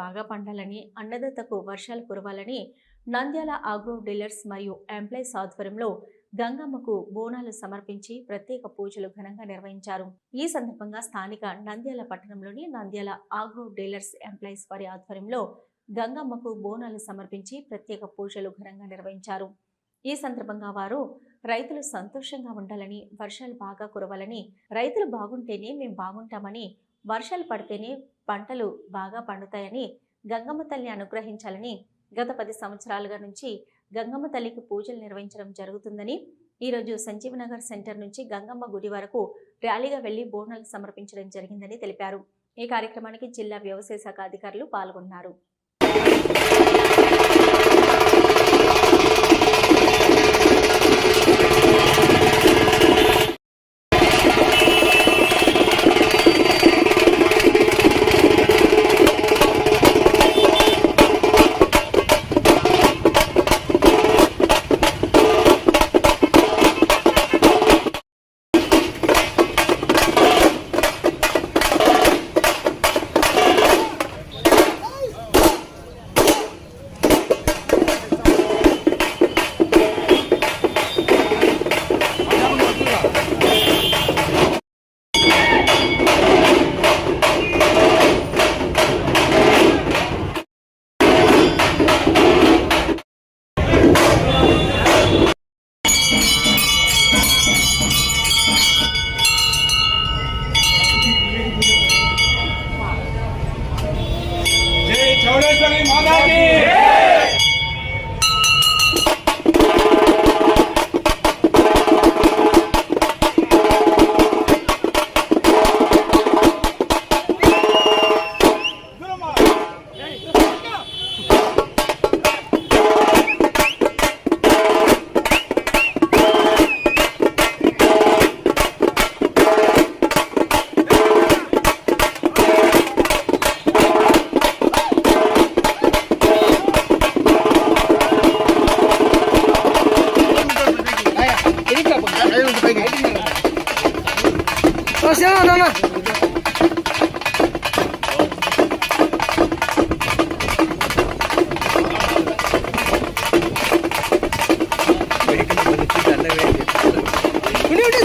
బాగా పండాలని అన్నదాతకు వర్షాలు కురవాలని నంద్యాల ఆగ్రో డీలర్స్ మరియు ఎంప్లాయీస్ ఆధ్వర్యంలో గంగమ్మకు బోనాలు సమర్పించి ప్రత్యేక పూజలు ఘనంగా నిర్వహించారు. ఈ సందర్భంగా స్థానిక నంద్యాల పట్టణంలోని నంద్యాల ఆగ్రో డీలర్స్ ఎంప్లాయీస్ వారి ఆధ్వర్యంలో గంగమ్మకు బోనాలు సమర్పించి ప్రత్యేక పూజలు ఘనంగా నిర్వహించారు. ఈ సందర్భంగా వారు రైతులు సంతోషంగా ఉండాలని వర్షాలు బాగా కురవాలని రైతులు బాగుంటేనే మేము బాగుంటామని వర్షాలు పడితేనే పంటలు బాగా పండుతాయని గంగమ్మ తల్లి అనుగ్రహించాలని గత పది సంవత్సరాలుగా నుంచి గంగమ్మ తల్లికి పూజలు నిర్వహించడం జరుగుతుందని ఈరోజు సంజీవనగర్ సెంటర్ నుంచి గంగమ్మ గుడి వరకు ర్యాలీగా వెళ్ళి బోనాలు సమర్పించడం జరిగిందని తెలిపారు. ఈ కార్యక్రమానికి జిల్లా వ్యవసాయ శాఖ అధికారులు పాల్గొన్నారు.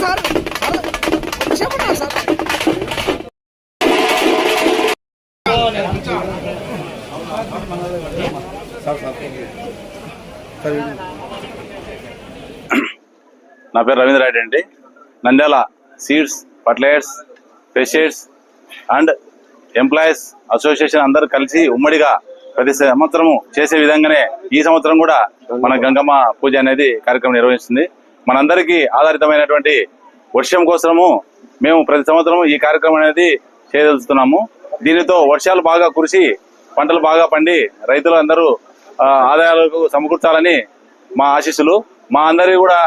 సార్ చెప్పండి సార్ నా పేరు రవీంద్ర రెడ్డి అండి. Nandyal seeds fertilisers pesticides and employees association అందరు కలిసి ఉమ్మడిగా ప్రతి సంవత్సరము చేసే విధంగానే ఈ సంవత్సరం కూడా మన గంగమ్మ పూజ అనేది కార్యక్రమం నిర్వహిస్తుంది. మనందరికీ ఆధారితమైనటువంటి వర్షం కోసము మేము ప్రతి సంవత్సరం ఈ కార్యక్రమం అనేది చేయదలుచుతున్నాము దీనితో వర్షాలు బాగా కురిసి పంటలు బాగా పండి రైతులు అందరూ ఆదాయాలకు సమకూర్చాలని మా ఆశీస్సులు. మా అందరి కూడా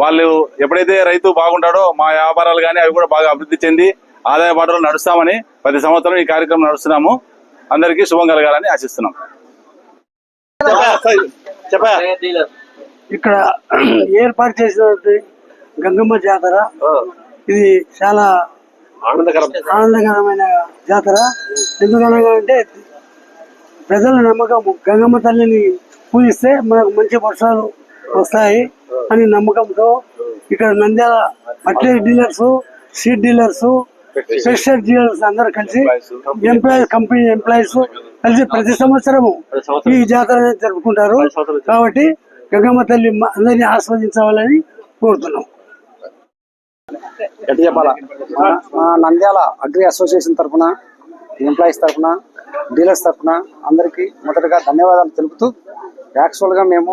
వాళ్ళు ఎప్పుడైతే రైతు బాగుంటాడో మా వ్యాపారాలు కానీ అవి కూడా బాగా అభివృద్ధి చెంది ఆదాయ బాటలో నడుస్తామని ప్రతి సంవత్సరం ఈ కార్యక్రమం నడుస్తున్నాము. అందరికీ శుభం కలగాలని ఆశిస్తున్నాం. ఇక్కడ ఏర్పాటు చేసిన గంగమ్మ జాతర. ఇది చాలా ఆనందకరమైన జాతర. ఎందుకనగా అంటే ప్రజల నమ్మకం గంగమ్మ తల్లిని పూజిస్తే మనకు మంచి వర్షాలు వస్తాయి. అని నమ్మకంతో ఇక్కడ నంద్యాల మట్టి dealers seed dealers special dealers అందరూ కలిసి ఎంప్లాయీస్ కంపెనీ ఎంప్లాయీస్ కలిసి ప్రతి సంవత్సరము ఈ జాతర జరుపుకుంటారు. కాబట్టి గంగమ్మ తల్లి అందరినీ ఆస్వాదించాలని కోరుతున్నాం. ఎట్లా చెప్పాలా? నంద్యాల అగ్రి అసోసియేషన్ తరఫున ఎంప్లాయీస్ తరఫున డీలర్స్ తరఫున అందరికీ మొదటగా ధన్యవాదాలు తెలుపుతూ యాక్చువల్గా మేము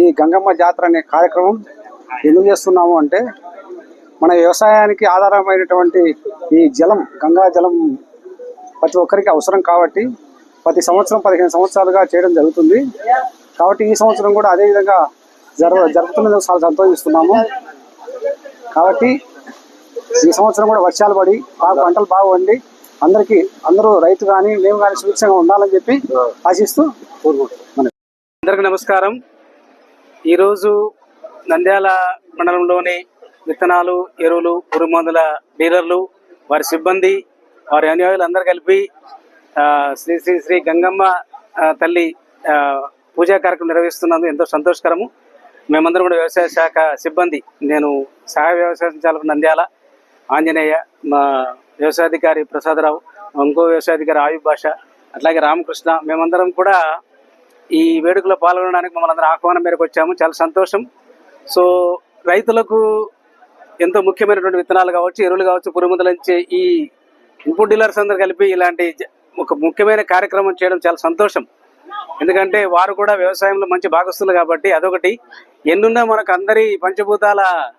ఈ గంగమ్మ జాతర అనే కార్యక్రమం ఎందుకు చేస్తున్నాము అంటే మన వ్యవసాయానికి ఆధారమైనటువంటి ఈ జలం గంగా జలం ప్రతి ఒక్కరికి అవసరం కాబట్టి ప్రతి సంవత్సరం పదిహేను సంవత్సరాలుగా చేయడం జరుగుతుంది. కాబట్టి ఈ సంవత్సరం కూడా అదే విధంగా జరగ జరుపుతున్నందుకు చాలా సంతోషిస్తున్నాము. కాబట్టి ఈ సంవత్సరం కూడా వర్షాలు పడి బాగా పంటలు బాగా వండి అందరికీ అందరూ రైతు కానీ మేము కానీ సుభిక్షంగా ఉండాలని చెప్పి ఆశిస్తూ కోరుకుంటున్నాం అందరికీ నమస్కారం. ఈరోజు నంద్యాల మండలంలోని విత్తనాలు ఎరువులు పురుగు మందుల డీలర్లు వారి సిబ్బంది వారి అనుయాయులు అందరు కలిపి శ్రీ శ్రీ శ్రీ గంగమ్మ తల్లి పూజా కార్యక్రమం నిర్వహిస్తున్నందుకు ఎంతో సంతోషకరము. మేమందరం కూడా వ్యవసాయ శాఖ సిబ్బంది. నేను సహాయ వ్యవసాయ సంచాలకు నంద్యాల. ఆంజనేయ మా వ్యవసాయాధికారి ప్రసాదరావు ఇంకో వ్యవసాయాధికారి ఆయుబ్ భాష అట్లాగే రామకృష్ణ మేమందరం కూడా ఈ వేడుకలో పాల్గొనడానికి మమ్మల్ని అందరూ ఆహ్వానం మేరకు వచ్చాము. చాలా సంతోషం. సో రైతులకు ఎంతో ముఖ్యమైనటువంటి విత్తనాలు కావచ్చు ఎరువులు కావచ్చు పురుగుమందుల ఇచ్చే ఈ ఇన్పుట్ డీలర్స్ అందరు కలిపి ఇలాంటి జ- ఒక ముఖ్యమైన కార్యక్రమం చేయడం చాలా సంతోషం. ఎందుకంటే వారు కూడా వ్యవసాయంలో మంచి భాగస్తులు కాబట్టి అదొకటి. ఎన్నున్నా మనకు అందరి పంచభూతాల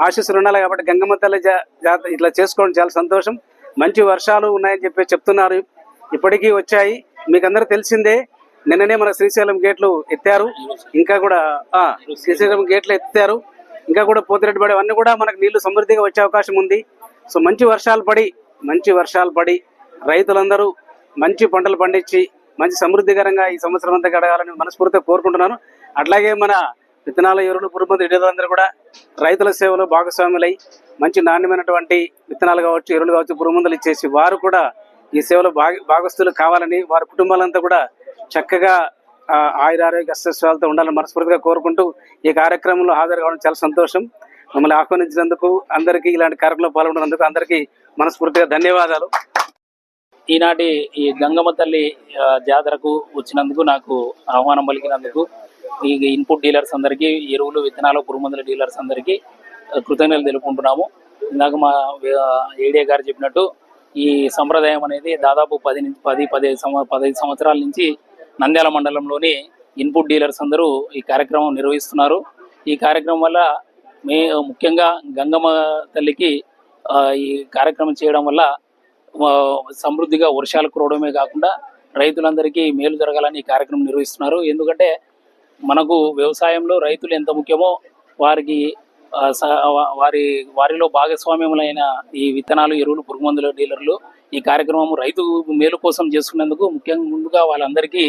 ఆశీస్సులు ఉండాలి కాబట్టి గంగమ్మ తల్లి జా- జాత ఇట్లా చేసుకోవడం చాలా సంతోషం. మంచి వర్షాలు ఉన్నాయని చెప్పి చెప్తున్నారు. ఇప్పటికీ వచ్చాయి. మీకు అందరూ తెలిసిందే. నిన్ననే మన శ్రీశైలం గేట్లు ఎత్తారు. ఇంకా కూడా శ్రీశైలం గేట్లు ఎత్తారు. ఇంకా కూడా పోతిరెడ్డిపడి అన్నీ కూడా మనకు నీళ్ళు సమృద్ధిగా వచ్చే అవకాశం ఉంది. సో మంచి వర్షాలు పడి మంచి వర్షాలు పడి రైతులందరూ మంచి పంటలు పండించి మంచి సమృద్ధికరంగా ఈ సంవత్సరం అంతా గడగాలని మనస్ఫూర్తిగా కోరుకుంటున్నాను. అట్లాగే మన విత్తనాల ఎరువులు పురుమంది ఇడలందరూ కూడా రైతుల సేవలో భాగస్వాములై మంచి నాణ్యమైనటువంటి విత్తనాలు కావచ్చు ఎరువులు కావచ్చు పురుగుమందులు ఇచ్చేసి వారు కూడా ఈ సేవలో భాగ భాగస్తులు కావాలని వారి కుటుంబాలంతా కూడా చక్కగా ఆ, ఆయురారోగ్య అస్తిత్వాలతో ఉండాలని మనస్ఫూర్తిగా కోరుకుంటూ ఈ కార్యక్రమంలో హాజరు కావడం చాలా సంతోషం. మమ్మల్ని ఆహ్వానించినందుకు అందరికీ ఇలాంటి కార్యక్రమంలో పాల్గొన్నందుకు అందరికీ మనస్ఫూర్తిగా ధన్యవాదాలు. ఈనాటి ఈ గంగమ్మ తల్లి జాతరకు వచ్చినందుకు నాకు ఆహ్వానం పలికినందుకు ఈ ఇన్పుట్ డీలర్స్ అందరికీ ఎరువులు విత్తనాలు పురుగుమందుల డీలర్స్ అందరికీ కృతజ్ఞతలు తెలుపుకుంటున్నాము. ఇందాక మా ఏడియా గారు చెప్పినట్టు ఈ సంప్రదాయం అనేది దాదాపు పది నుంచి పది పదిహేను సంవ పదహైదు సంవత్సరాల నుంచి నంద్యాల మండలంలోని ఇన్పుట్ డీలర్స్ అందరూ ఈ కార్యక్రమం నిర్వహిస్తున్నారు. ఈ కార్యక్రమం వల్ల మే ముఖ్యంగా గంగమ్మ తల్లికి ఈ కార్యక్రమం చేయడం వల్ల సమృద్ధిగా వర్షాలు కురవడమే కాకుండా రైతులందరికీ మేలు జరగాలని ఈ కార్యక్రమం నిర్వహిస్తున్నారు. ఎందుకంటే మనకు వ్యవసాయంలో రైతులు ఎంత ముఖ్యమో వారికి వారి వారిలో భాగస్వామ్యములైన ఈ విత్తనాలు ఎరువులు పురుగుమందుల డీలర్లు ఈ కార్యక్రమం రైతు మేలు కోసం చేసుకున్నందుకు ముఖ్యంగా ముందుగా వాళ్ళందరికీ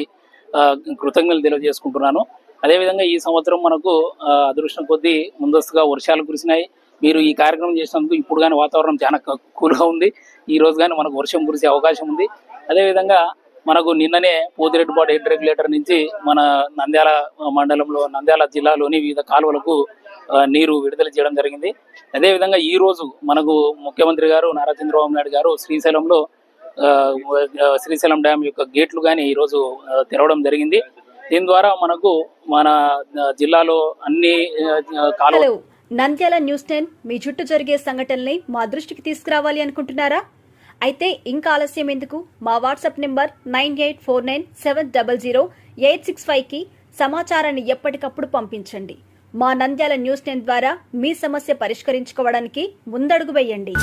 కృతజ్ఞతలు తెలియజేసుకుంటున్నాను. అదేవిధంగా ఈ సంవత్సరం మనకు ఆ, అదృష్టం కొద్దీ ముందస్తుగా వర్షాలు కురిసినాయి. మీరు ఈ కార్యక్రమం చేసినందుకు ఇప్పుడు కానీ వాతావరణం చాలా కూల్గా ఉంది. ఈ రోజు కానీ మనకు వర్షం కురిసే అవకాశం ఉంది. అదేవిధంగా మనకు నిన్ననే పోతిరెడ్డిపాడు హెడ్ రెగ్యులేటర్ నుంచి మన నంద్యాల మండలంలో నంద్యాల జిల్లాలోని వివిధ కాలువలకు నీరు విడుదల చేయడం జరిగింది. అదేవిధంగా ఈ రోజు మనకు ముఖ్యమంత్రి గారు నారా చంద్రబాబు నాయుడు గారు శ్రీశైలంలో శ్రీశైలం డ్యామ్ యొక్క గేట్లు కానీ ఈరోజు తెరవడం జరిగింది. దీని ద్వారా మనకు మన జిల్లాలో అన్ని కాలువలు నంద్యాల న్యూస్ టెన్ మీ చుట్టూ జరిగే సంఘటనల్ని మా దృష్టికి తీసుకురావాలి అనుకుంటున్నారా? అయితే ఇంకా ఆలస్యం ఎందుకు? మా WhatsApp number nine eight four nine seven double zero eight six ఫైవ్కి సమాచారాన్ని ఎప్పటికప్పుడు పంపించండి. మా నంద్యాల న్యూస్ టెన్ ద్వారా మీ సమస్య పరిష్కరించుకోవడానికి ముందడుగు వేయండి.